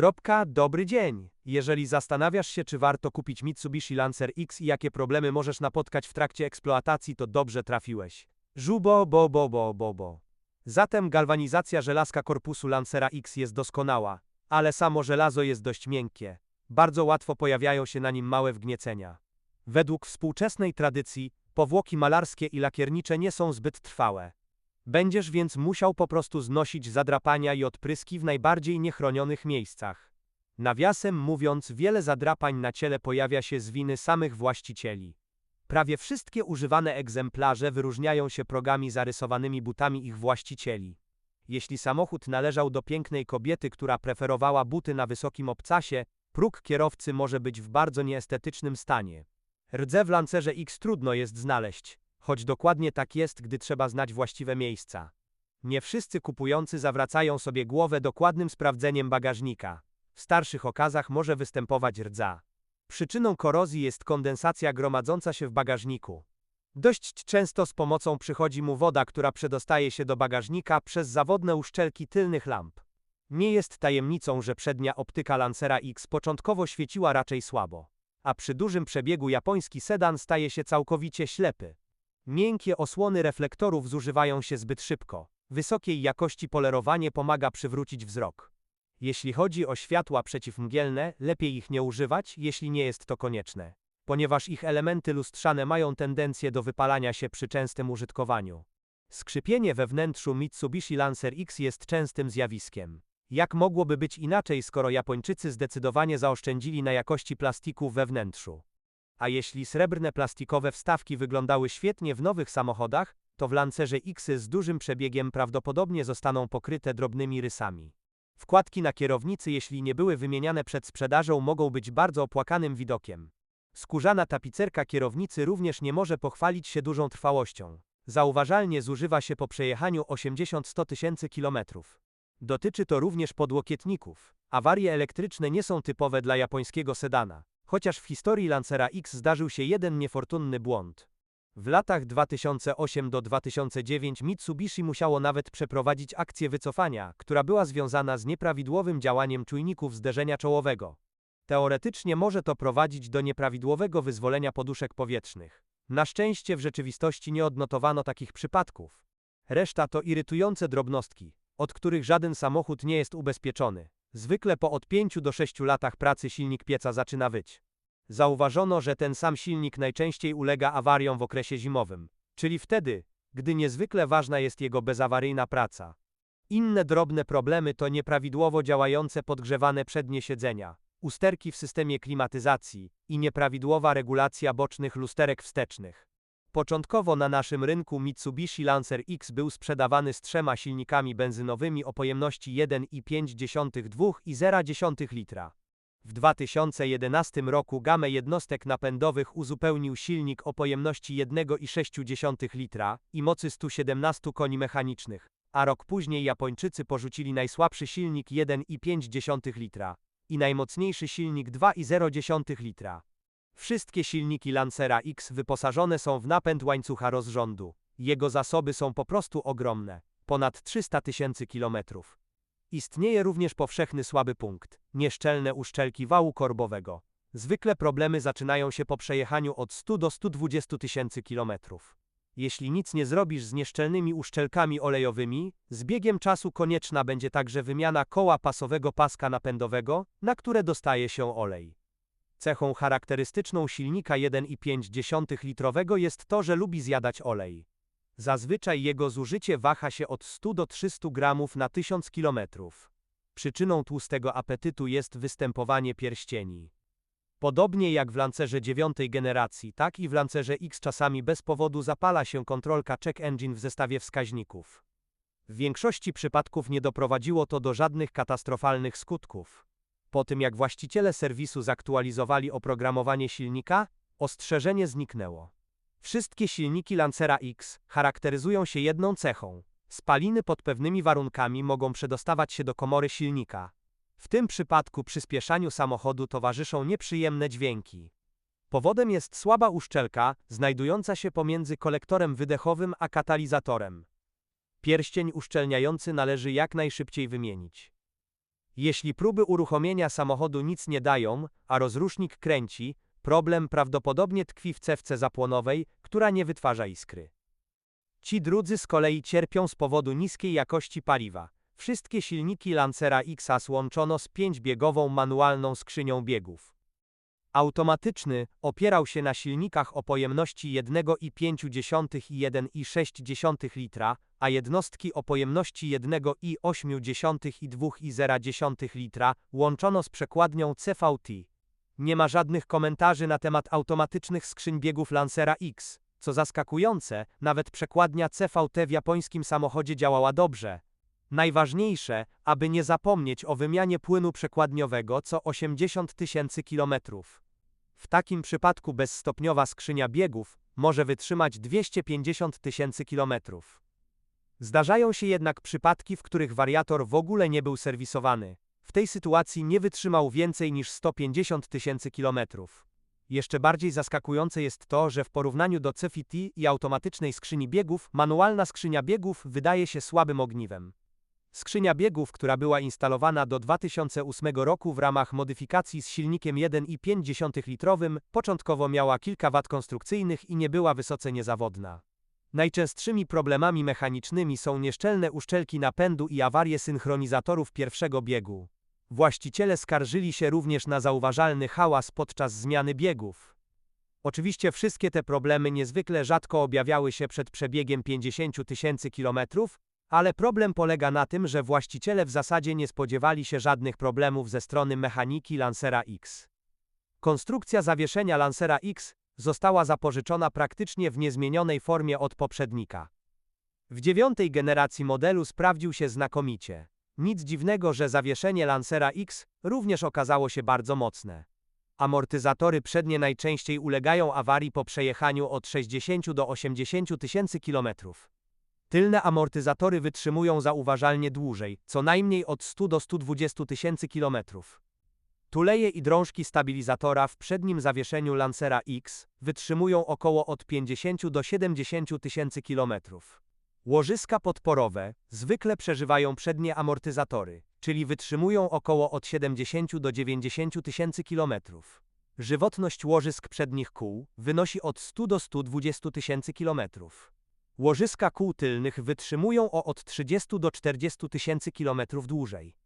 Kropka, dobry dzień. Jeżeli zastanawiasz się, czy warto kupić Mitsubishi Lancer X i jakie problemy możesz napotkać w trakcie eksploatacji, to dobrze trafiłeś. Żubo, bo, bo, bo, bo, bo. Zatem galwanizacja żelazka korpusu Lancera X jest doskonała, ale samo żelazo jest dość miękkie. Bardzo łatwo pojawiają się na nim małe wgniecenia. Według współczesnej tradycji, powłoki malarskie i lakiernicze nie są zbyt trwałe. Będziesz więc musiał po prostu znosić zadrapania i odpryski w najbardziej niechronionych miejscach. Nawiasem mówiąc, wiele zadrapań na ciele pojawia się z winy samych właścicieli. Prawie wszystkie używane egzemplarze wyróżniają się progami zarysowanymi butami ich właścicieli. Jeśli samochód należał do pięknej kobiety, która preferowała buty na wysokim obcasie, próg kierowcy może być w bardzo nieestetycznym stanie. Rdze w Lancerze X trudno jest znaleźć, choć dokładnie tak jest, gdy trzeba znać właściwe miejsca. Nie wszyscy kupujący zawracają sobie głowę dokładnym sprawdzeniem bagażnika. W starszych okazach może występować rdza. Przyczyną korozji jest kondensacja gromadząca się w bagażniku. Dość często z pomocą przychodzi mu woda, która przedostaje się do bagażnika przez zawodne uszczelki tylnych lamp. Nie jest tajemnicą, że przednia optyka Lancera X początkowo świeciła raczej słabo, a przy dużym przebiegu japoński sedan staje się całkowicie ślepy. Miękkie osłony reflektorów zużywają się zbyt szybko. Wysokiej jakości polerowanie pomaga przywrócić wzrok. Jeśli chodzi o światła przeciwmgielne, lepiej ich nie używać, jeśli nie jest to konieczne, ponieważ ich elementy lustrzane mają tendencję do wypalania się przy częstym użytkowaniu. Skrzypienie we wnętrzu Mitsubishi Lancer X jest częstym zjawiskiem. Jak mogłoby być inaczej, skoro Japończycy zdecydowanie zaoszczędzili na jakości plastiku we wnętrzu? A jeśli srebrne plastikowe wstawki wyglądały świetnie w nowych samochodach, to w Lancerze X z dużym przebiegiem prawdopodobnie zostaną pokryte drobnymi rysami. Wkładki na kierownicy, jeśli nie były wymieniane przed sprzedażą, mogą być bardzo opłakanym widokiem. Skórzana tapicerka kierownicy również nie może pochwalić się dużą trwałością. Zauważalnie zużywa się po przejechaniu 80-100 tysięcy kilometrów. Dotyczy to również podłokietników. Awarie elektryczne nie są typowe dla japońskiego sedana, chociaż w historii Lancera X zdarzył się jeden niefortunny błąd. W latach 2008 do 2009 Mitsubishi musiało nawet przeprowadzić akcję wycofania, która była związana z nieprawidłowym działaniem czujników zderzenia czołowego. Teoretycznie może to prowadzić do nieprawidłowego wyzwolenia poduszek powietrznych. Na szczęście w rzeczywistości nie odnotowano takich przypadków. Reszta to irytujące drobnostki, od których żaden samochód nie jest ubezpieczony. Zwykle po od 5 do 6 latach pracy silnik pieca zaczyna wyć. Zauważono, że ten sam silnik najczęściej ulega awariom w okresie zimowym, czyli wtedy, gdy niezwykle ważna jest jego bezawaryjna praca. Inne drobne problemy to nieprawidłowo działające podgrzewane przednie siedzenia, usterki w systemie klimatyzacji i nieprawidłowa regulacja bocznych lusterek wstecznych. Początkowo na naszym rynku Mitsubishi Lancer X był sprzedawany z trzema silnikami benzynowymi o pojemności 1,5 i 0,1 litra. W 2011 roku gamę jednostek napędowych uzupełnił silnik o pojemności 1,6 litra i mocy 117 koni mechanicznych, a rok później Japończycy porzucili najsłabszy silnik 1,5 litra i najmocniejszy silnik 2,0 litra. Wszystkie silniki Lancera X wyposażone są w napęd łańcucha rozrządu. Jego zasoby są po prostu ogromne ponad 300 tysięcy kilometrów. Istnieje również powszechny słaby punkt nieszczelne uszczelki wału korbowego. Zwykle problemy zaczynają się po przejechaniu od 100 do 120 tysięcy kilometrów. Jeśli nic nie zrobisz z nieszczelnymi uszczelkami olejowymi, z biegiem czasu konieczna będzie także wymiana koła pasowego paska napędowego, na które dostaje się olej. Cechą charakterystyczną silnika 1,5 litrowego jest to, że lubi zjadać olej. Zazwyczaj jego zużycie waha się od 100 do 300 gramów na 1000 kilometrów. Przyczyną tłustego apetytu jest występowanie pierścieni. Podobnie jak w Lancerze dziewiątej generacji, tak i w Lancerze X czasami bez powodu zapala się kontrolka check engine w zestawie wskaźników. W większości przypadków nie doprowadziło to do żadnych katastrofalnych skutków. Po tym jak właściciele serwisu zaktualizowali oprogramowanie silnika, ostrzeżenie zniknęło. Wszystkie silniki Lancera X charakteryzują się jedną cechą. Spaliny pod pewnymi warunkami mogą przedostawać się do komory silnika. W tym przypadku przyspieszaniu samochodu towarzyszą nieprzyjemne dźwięki. Powodem jest słaba uszczelka, znajdująca się pomiędzy kolektorem wydechowym a katalizatorem. Pierścień uszczelniający należy jak najszybciej wymienić. Jeśli próby uruchomienia samochodu nic nie dają, a rozrusznik kręci, problem prawdopodobnie tkwi w cewce zapłonowej, która nie wytwarza iskry. Ci drudzy z kolei cierpią z powodu niskiej jakości paliwa. Wszystkie silniki Lancera XAS łączono z pięćbiegową manualną skrzynią biegów. Automatyczny opierał się na silnikach o pojemności 1,5 i 1,6 litra, a jednostki o pojemności 1,8 i 2,0 litra łączono z przekładnią CVT. Nie ma żadnych komentarzy na temat automatycznych skrzyń biegów Lancera X. Co zaskakujące, nawet przekładnia CVT w japońskim samochodzie działała dobrze. Najważniejsze, aby nie zapomnieć o wymianie płynu przekładniowego co 80 tysięcy kilometrów. W takim przypadku bezstopniowa skrzynia biegów może wytrzymać 250 tysięcy kilometrów. Zdarzają się jednak przypadki, w których wariator w ogóle nie był serwisowany. W tej sytuacji nie wytrzymał więcej niż 150 tysięcy kilometrów. Jeszcze bardziej zaskakujące jest to, że w porównaniu do CFT i automatycznej skrzyni biegów, manualna skrzynia biegów wydaje się słabym ogniwem. Skrzynia biegów, która była instalowana do 2008 roku w ramach modyfikacji z silnikiem 1,5 litrowym, początkowo miała kilka wad konstrukcyjnych i nie była wysoce niezawodna. Najczęstszymi problemami mechanicznymi są nieszczelne uszczelki napędu i awarie synchronizatorów pierwszego biegu. Właściciele skarżyli się również na zauważalny hałas podczas zmiany biegów. Oczywiście wszystkie te problemy niezwykle rzadko objawiały się przed przebiegiem 50 tysięcy kilometrów, ale problem polega na tym, że właściciele w zasadzie nie spodziewali się żadnych problemów ze strony mechaniki Lancera X. Konstrukcja zawieszenia Lancera X została zapożyczona praktycznie w niezmienionej formie od poprzednika. W dziewiątej generacji modelu sprawdził się znakomicie. Nic dziwnego, że zawieszenie Lancera X również okazało się bardzo mocne. Amortyzatory przednie najczęściej ulegają awarii po przejechaniu od 60 do 80 tysięcy kilometrów. Tylne amortyzatory wytrzymują zauważalnie dłużej, co najmniej od 100 do 120 tysięcy kilometrów. Tuleje i drążki stabilizatora w przednim zawieszeniu Lancera X wytrzymują około od 50 do 70 tysięcy kilometrów. Łożyska podporowe zwykle przeżywają przednie amortyzatory, czyli wytrzymują około od 70 do 90 tysięcy kilometrów. Żywotność łożysk przednich kół wynosi od 100 do 120 tysięcy kilometrów. Łożyska kół tylnych wytrzymują o od 30 do 40 tysięcy kilometrów dłużej.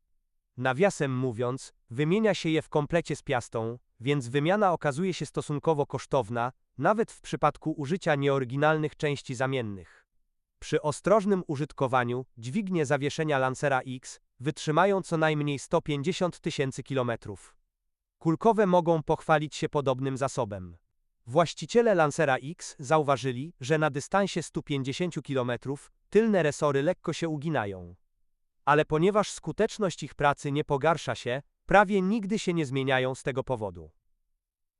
Nawiasem mówiąc, wymienia się je w komplecie z piastą, więc wymiana okazuje się stosunkowo kosztowna, nawet w przypadku użycia nieoryginalnych części zamiennych. Przy ostrożnym użytkowaniu dźwignie zawieszenia Lancera X wytrzymają co najmniej 150 tysięcy kilometrów. Kulkowe mogą pochwalić się podobnym zasobem. Właściciele Lancera X zauważyli, że na dystansie 150 km tylne resory lekko się uginają. Ale ponieważ skuteczność ich pracy nie pogarsza się, prawie nigdy się nie zmieniają z tego powodu.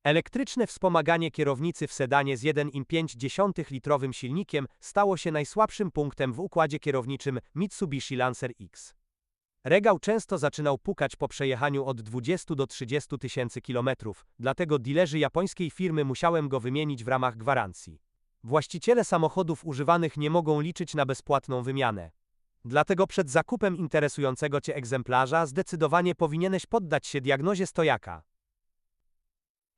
Elektryczne wspomaganie kierownicy w sedanie z 1,5 litrowym silnikiem stało się najsłabszym punktem w układzie kierowniczym Mitsubishi Lancer X. Regał często zaczynał pukać po przejechaniu od 20 do 30 tysięcy kilometrów, dlatego dilerzy japońskiej firmy musiałem go wymienić w ramach gwarancji. Właściciele samochodów używanych nie mogą liczyć na bezpłatną wymianę. Dlatego przed zakupem interesującego Cię egzemplarza zdecydowanie powinieneś poddać się diagnozie stojaka.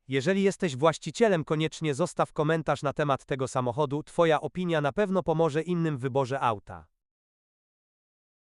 Jeżeli jesteś właścicielem, koniecznie zostaw komentarz na temat tego samochodu, Twoja opinia na pewno pomoże innym w wyborze auta.